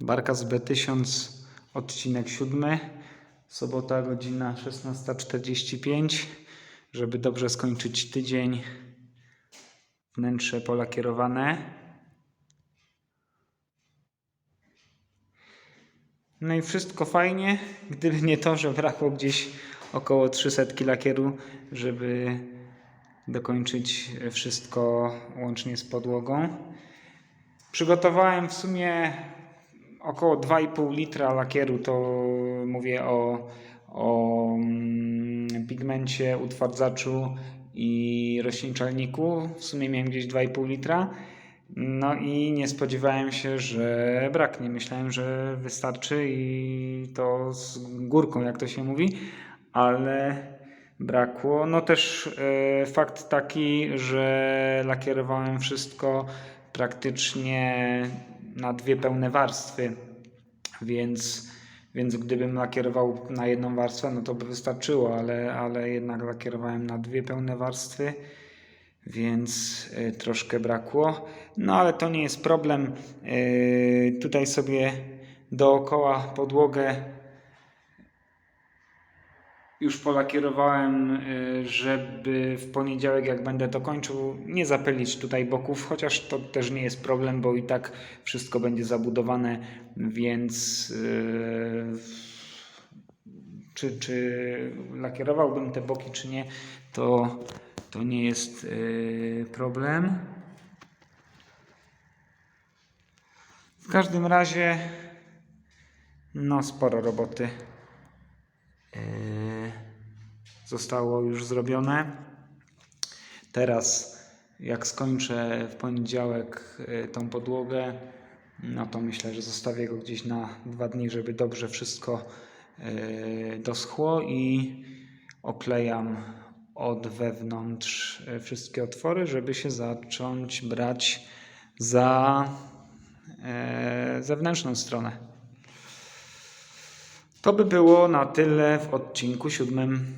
Barka z B1000, odcinek 7. Sobota, godzina 16.45. Żeby dobrze skończyć tydzień, wnętrze polakierowane. No i wszystko fajnie, gdyby nie to, że brakło gdzieś około 300 lakieru, żeby dokończyć wszystko łącznie z podłogą. Przygotowałem w sumie około 2,5 litra lakieru, to mówię o, o mm, pigmencie, utwardzaczu i rozcieńczalniku. W sumie miałem gdzieś 2,5 litra. No i nie spodziewałem się, że braknie. Myślałem, że wystarczy i to z górką, jak to się mówi, ale brakło. No też e, fakt taki, że lakierowałem wszystko praktycznie na dwie pełne warstwy, więc, więc gdybym lakierował na jedną warstwę, no to by wystarczyło, ale, ale jednak lakierowałem na dwie pełne warstwy więc y, troszkę brakło. No ale to nie jest problem. Y, Tutaj sobie dookoła podłogę już polakierowałem, y, żeby w poniedziałek, jak będę to kończył, nie zapylić tutaj boków, chociaż to też nie jest problem, bo i tak wszystko będzie zabudowane, więc y, czy, czy lakierowałbym te boki, czy nie, to, to nie jest y, problem. W każdym razie, no sporo roboty zostało już zrobione. Teraz, jak skończę w poniedziałek y, tą podłogę, no to myślę, że zostawię go gdzieś na dwa dni, żeby dobrze wszystko y, doschło i oklejam od wewnątrz y, wszystkie otwory, żeby się zacząć brać za e, zewnętrzną stronę. To by było na tyle w odcinku siódmym.